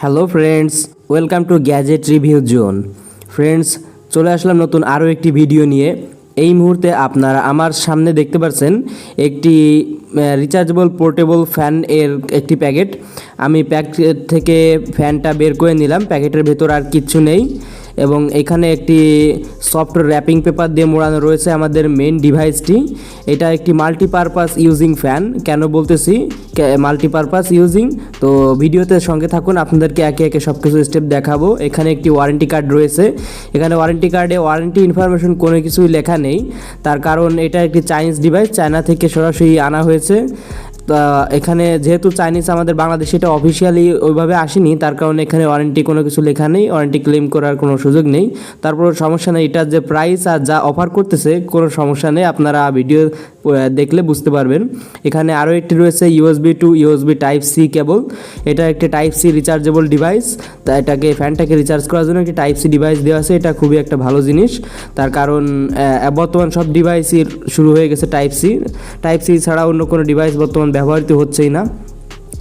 Hello friends welcome to gadget review zone friends চলে আসলাম নতুন আরও একটি ভিডিও নিয়ে। এই মুহূর্তে আপনারা আমার সামনে দেখতে পাচ্ছেন একটি রিচার্জেবল পোর্টেবল ফ্যান এর একটি প্যাকেট। আমি প্যাকেট থেকে ফ্যানটা বের করে নিলাম। প্যাকেটের ভেতর আর কিচ্ছু নেই। এবং এখানে একটি সফট র্যাপিং পেপার দিয়ে মোড়ানো রয়েছে আমাদের মেন ডিভাইসটি এটা একটি মাল্টিপারপাস ইউজিং ফ্যান কেন বলতেছি? মাল্টিপারপাস ইউজিং তো ভিডিওতে সঙ্গে থাকুন, আপনাদেরকে একে একে সব কিছু স্টেপ দেখাবো। এখানে একটি ওয়ারেন্টি কার্ড রয়েছে। এখানে ওয়ারেন্টি কার্ডে ওয়ারেন্টি ইনফরমেশন কোনো কিছুই লেখা নেই। তার কারণ এটা একটি চাইনিজ ডিভাইস চায়না থেকে সরাসরি আনা হয়েছে। এখানে যেহেতু চাইনিজ আমাদের বাংলাদেশে এটা অফিসিয়ালি ওইভাবে আসেনি, তার কারণে এখানে ওয়ারেন্টি কোনো কিছু লেখা নেই ওয়ারেন্টি ক্লেম করার কোনো সুযোগ নেই। তারপর সমস্যা নেই, এটার যে প্রাইস আর যা অফার করতেছে, কোনো সমস্যা নেই, আপনারা ভিডিও দেখলে বুঝতে পারবেন। এখানে আরও একটি রয়েছে USB to USB type C cable এটা একটি টাইপ সি রিচার্জেবল ডিভাইস তা এটাকে ফ্যানটাকে রিচার্জ করার জন্য একটি টাইপ সি ডিভাইস দেওয়া আছে, এটা খুবই একটা ভালো জিনিস। তার কারণ বর্তমান সব ডিভাইসই শুরু হয়ে গেছে টাইপ সি টাইপ সি ছাড়া অন্য কোনো ডিভাইস বর্তমান ব্যবহৃত হচ্ছেই না।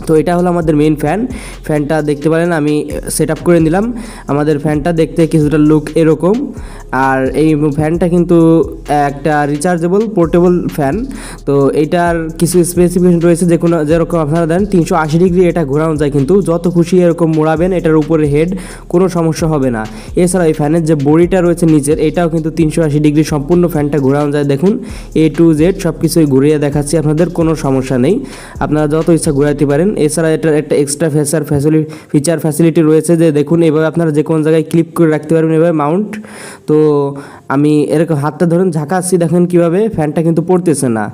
তো এটা হলো আমাদের মেন ফ্যান ফ্যানটা দেখতে পারেন, আমি সেট আপ করে নিলাম। আমাদের ফ্যানটা দেখতে কিছুটা লুক এরকম। আর এই ফ্যানটা কিন্তু একটা রিচার্জেবল পোর্টেবল ফ্যান তো এইটার কিছু স্পেসিফিকেশন রয়েছে, যে কোনো যেরকম আপনারা দেন, তিনশো আশি ডিগ্রি এটা ঘোরানো যায় কিন্তু। যত খুশি এরকম মোড়াবেন, এটার উপরে হেড কোনো সমস্যা হবে না। এছাড়া এই ফ্যানের যে বডিটা রয়েছে নিচের, এটাও কিন্তু তিনশো আশি ডিগ্রি সম্পূর্ণ ফ্যানটা ঘোরানো যায়। দেখুন এ টু জেড সব কিছুই ঘুরিয়ে দেখাচ্ছি, আপনাদের কোনো সমস্যা নেই। আপনারা যত ইচ্ছা ঘুরাইতে পারেন এছাড়া এটার একটা এক্সট্রা ফেসার ফ্যাসিলিটি ফিচার ফ্যাসিলিটি রয়েছে যে দেখুন, এভাবে আপনারা যে কোনো জায়গায় ক্লিপ করে রাখতে পারবেন এভাবে মাউন্ট তো আমি এরকম হাতটা ধরুন, ঝাঁকাচ্ছি, দেখেন কীভাবে ফ্যানটা কিন্তু পড়তেছে না।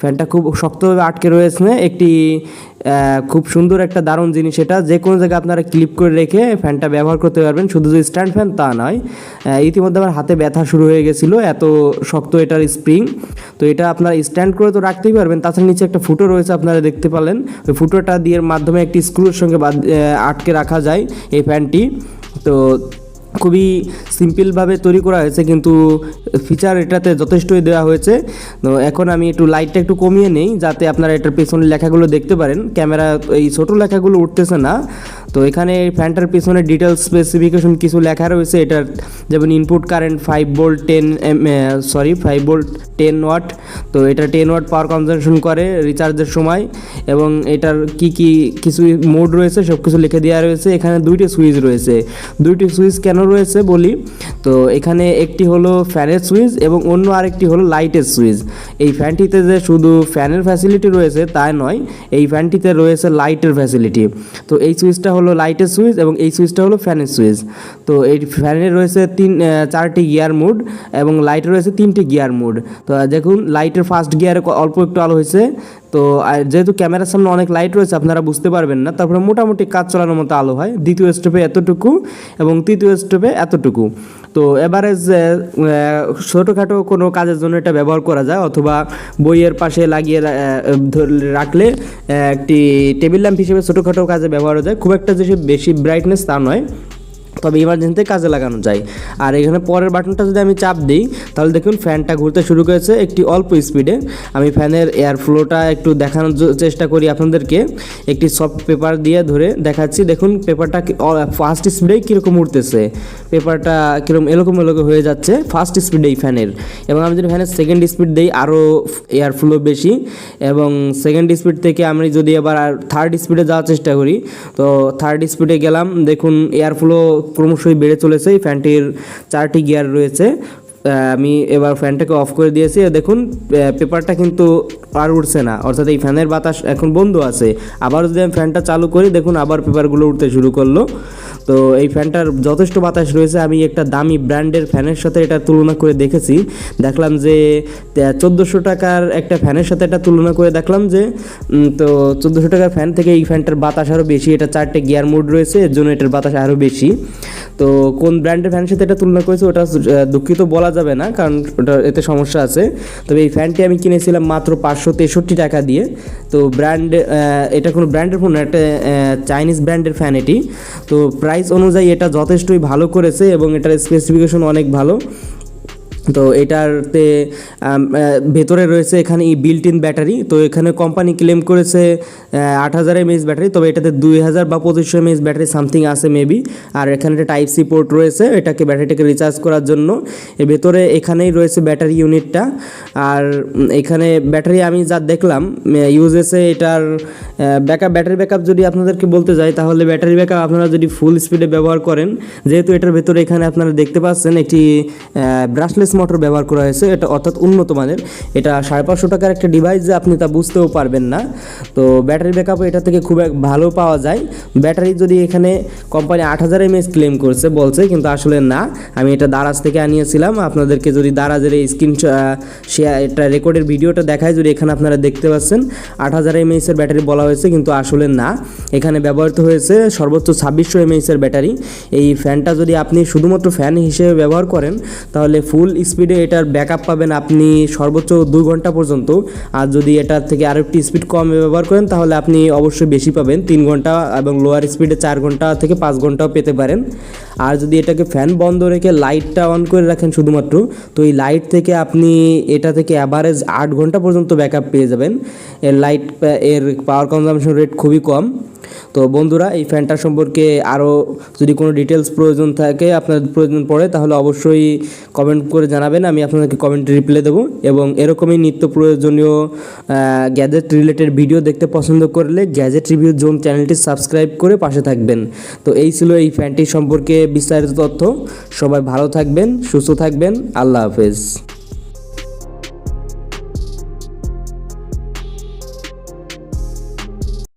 ফ্যানটা খুব শক্তভাবে আটকে রয়েছে। একটি খুব সুন্দর একটা দারুণ জিনিস এটা। যে কোনো জায়গায় আপনারা ক্লিপ করে রেখে ফ্যানটা ব্যবহার করতে পারবেন। শুধু যে স্ট্যান্ড ফ্যান তা নয় ইতিমধ্যে আমার হাতে ব্যথা শুরু হয়ে গেছিল, এত শক্ত এটার স্প্রিং। তো এটা আপনারা স্ট্যান্ড করে তো রাখতেই পারবেন। তাছাড়া নিচে একটা ফুটো রয়েছে আপনারা দেখতে পেলেন। ওই ফুটোটা দিয়ে মাধ্যমে একটি স্ক্রুর সঙ্গে আটকে রাখা যায় এই ফ্যানটি। তো খুবই সিম্পলভাবে তৈরি করা হয়েছে, কিন্তু ফিচার এটাতে যথেষ্টই দেওয়া হয়েছে। তো এখন আমি একটু লাইটটা একটু কমিয়ে নেই, যাতে আপনারা এটার পেছনের লেখাগুলো দেখতে পারেন। ক্যামেরা এই ছোটো লেখাগুলো উঠতেছে না। তো এখানে ফ্যানটার পিছনে ডিটেলস স্পেসিফিকেশন কিছু লেখা রয়েছে। এটার যেমন input current five volt ten M sorry five volt ten watt তো এটা টেন ওয়াট পাওয়ার কনজামশন করে রিচার্জের সময় এবং এটার কি কি কিছু মোড রয়েছে সব কিছু লিখে দেওয়া রয়েছে। এখানে দুইটি সুইচ রয়েছে। দুইটি সুইচ কেন রয়েছে বলি? তো এখানে একটি হলো ফ্যানের সুইচ এবং অন্য আরেকটি হলো লাইটের সুইচ এই ফ্যানটিতে যে শুধু ফ্যানের ফ্যাসিলিটি রয়েছে তাই নয়, এই ফ্যানটিতে রয়েছে লাইটের ফ্যাসিলিটি তো এই সুইচটা হলো লাইটের সুইচ এবং এই সুইচটা হলো ফ্যানের সুইচ তো এই ফ্যানের রয়েছে তিন চারটি গিয়ার মোড এবং লাইটের রয়েছে তিনটি গিয়ার মোড তো দেখুন লাইটের ফার্স্ট গিয়ারে অল্প একটু আলো হয়েছে। তো, আর যেহেতু ক্যামেরার সামনে অনেক লাইট রয়েছে, আপনারা বুঝতে পারবেন না। তারপরে মোটামুটি কাজ চলানোর মতো আলো হয়। দ্বিতীয় স্টেপে এতটুকু এবং তৃতীয় স্টেপে এতটুকু। তো এভারেজ ছোটোখাটো কোনো কাজের জন্য এটা ব্যবহার করা যায়, অথবা বইয়ের পাশে লাগিয়ে রাখলে একটি টেবিল ল্যাম্প হিসেবে ছোটোখাটো কাজে ব্যবহার হয়ে যায়। খুব একটা যে বেশি ব্রাইটনেস তা নয়। তবে ইমার্জেন্সিতে কাজে লাগানো যায়। আর এখানে পরের বাটনটা যদি আমি চাপ দিই, তাহলে দেখুন ফ্যানটা ঘুরতে শুরু করেছে একটি অল্প স্পিডে আমি ফ্যানের এয়ার ফ্লোটা একটু দেখানোর চেষ্টা করি আপনাদেরকে। একটি সফট পেপার দিয়ে ধরে দেখাচ্ছি। দেখুন পেপারটা ফার্স্ট স্পিডেই কীরকম উঠতেছে। পেপারটা কীরকম এরকম এরকম হয়ে যাচ্ছে ফার্স্ট স্পিডেই ফ্যানের এবং আমি যদি ফ্যানের সেকেন্ড স্পিড দিই আরও এয়ার ফ্লো বেশি। এবং সেকেন্ড স্পিড থেকে আমি যদি আবার থার্ড স্পিডে যাওয়ার চেষ্টা করি, তো থার্ড স্পিডে গেলাম। দেখুন এয়ার ফ্লো ক্রমশই বেড়ে চলেছে। এই ফ্যানটির চারটি গিয়ার রয়েছে। আমি এবার ফ্যানটাকে অফ করে দিয়েছি। দেখুন পেপারটা কিন্তু আর উঠছে না। অর্থাৎ এই ফ্যানের বাতাস এখন বন্ধ আছে। আবার যদি আমি ফ্যানটা চালু করি, দেখুন আবার পেপারগুলো উঠতে শুরু করল। তো এই ফ্যানটার যথেষ্ট বাতাস রয়েছে। আমি একটা দামি ব্র্যান্ডের ফ্যানের সাথে এটা তুলনা করে দেখেছি। দেখলাম যে চোদ্দোশো টাকার একটা ফ্যানের সাথে এটা তুলনা করে দেখলাম যে তো চোদ্দোশো টাকার ফ্যান থেকে এই ফ্যানটার বাতাস আরও বেশি। এটা চারটে গিয়ার মোড রয়েছে, এর জন্য এটার বাতাস আরও বেশি। তো কোন ব্র্যান্ডের ফ্যানের সাথে এটা তুলনা করেছে ওটা দুঃখিত বলা যাবে না, কারণ ওটা, এতে সমস্যা আছে। তবে এই ফ্যানটি আমি কিনেছিলাম মাত্র পাঁচশো তেষট্টি টাকা দিয়ে। তো ব্র্যান্ড এটা কোনো ব্র্যান্ডের ফোন একটা চাইনিজ ব্র্যান্ডের ফ্যান এটি। তো প্রাইস অনুযায়ী এটা যথেষ্টই ভালো করেছে এবং এটার স্পেসিফিকেশন অনেক ভালো। তো এটারতে ভেতরে রয়েছে এখানে ই বিল্ট ইন ব্যাটারি তো এখানে কোম্পানি ক্লেম করেছে আট হাজার এমএইচ ব্যাটারি তবে এটাতে দুই হাজার বা পঁচিশশো এমএইচ ব্যাটারি সামথিং আছে মেবি আর এখানে একটা টাইপ সি পোর্ট রয়েছে, এটাকে ব্যাটারিটাকে রিচার্জ করার জন্য। ভেতরে এখানেই রয়েছে ব্যাটারি ইউনিটটা আর এখানে ব্যাটারি আমি যা দেখলাম ইউজেসে এটার ব্যাকআপ ব্যাটারি ব্যাকআপ যদি আপনাদেরকে বলতে যাই, তাহলে ব্যাটারি ব্যাকআপ আপনারা যদি ফুল স্পিডে ব্যবহার করেন, যেহেতু এটার ভেতরে এখানে আপনারা দেখতে পাচ্ছেন একটি ব্রাশলেস মোটর ব্যবহার করা হয়েছে, এটা অর্থাৎ উন্নত মানের। এটা সাড়ে পাঁচশো টাকার একটা ডিভাইস যে আপনি তা বুঝতেও পারবেন না। তো ব্যাটারি ব্যাকআপ এটা থেকে খুব এক ভালো পাওয়া যায়। ব্যাটারি যদি এখানে কোম্পানি আট হাজার এমএস ক্লেম করছে, বলছে, কিন্তু আসলে না। আমি এটা দারাজ থেকে আনিয়েছিলাম। আপনাদেরকে যদি দারাজের এই স্ক্রিন শেয়ার এটা রেকর্ডের ভিডিওটা দেখায়, যদি এখানে আপনারা দেখতে পাচ্ছেন, আট হাজার এমএস এর ব্যাটারি বলা হয়েছে, কিন্তু আসলে না। এখানে ব্যবহৃত হয়েছে সর্বোচ্চ ছাব্বিশশো এমএস এর ব্যাটারি এই ফ্যানটা যদি আপনি শুধুমাত্র ফ্যান হিসেবে ব্যবহার করেন, তাহলে ফুল স্পিডে এটার ব্যাকআপ পাবেন আপনি সর্বোচ্চ দুই ঘণ্টা পর্যন্ত। আর যদি এটার থেকে আরও একটি স্পিড কম ব্যবহার করেন, তাহলে আপনি অবশ্যই বেশি পাবেন, তিন ঘণ্টা এবং লোয়ার স্পিডে চার ঘণ্টা থেকে পাঁচ ঘন্টাও পেতে পারেন। আর যদি এটাকে ফ্যান বন্ধ রেখে লাইটটা অন করে রাখেন শুধুমাত্র, তো এই লাইট থেকে আপনি এটা থেকে অ্যাভারেজ আট ঘণ্টা পর্যন্ত ব্যাকআপ পেয়ে যাবেন। এর লাইটের পাওয়ার কনজামশন রেট খুবই কম। তো বন্ধুরা, এই ফ্যানটা সম্পর্কে আরও যদি কোনো ডিটেলস প্রয়োজন থাকে, আপনার প্রয়োজন পড়ে, তাহলে অবশ্যই কমেন্ট করে জানাবেন, আমি আপনাদেরকে কমেন্টে রিপ্লাই দেবো। এবং এরকমই নিত্য প্রয়োজনীয় গ্যাজেট রিলেটেড ভিডিও দেখতে পছন্দ করলে গ্যাজেট রিভিউ জোন চ্যানেলটি সাবস্ক্রাইব করে পাশে থাকবেন। তো এই ছিল এই ফ্যানটি সম্পর্কে বিস্তারিত তথ্য। সবাই ভালো থাকবেন, সুস্থ থাকবেন, আল্লাহ হাফেজ।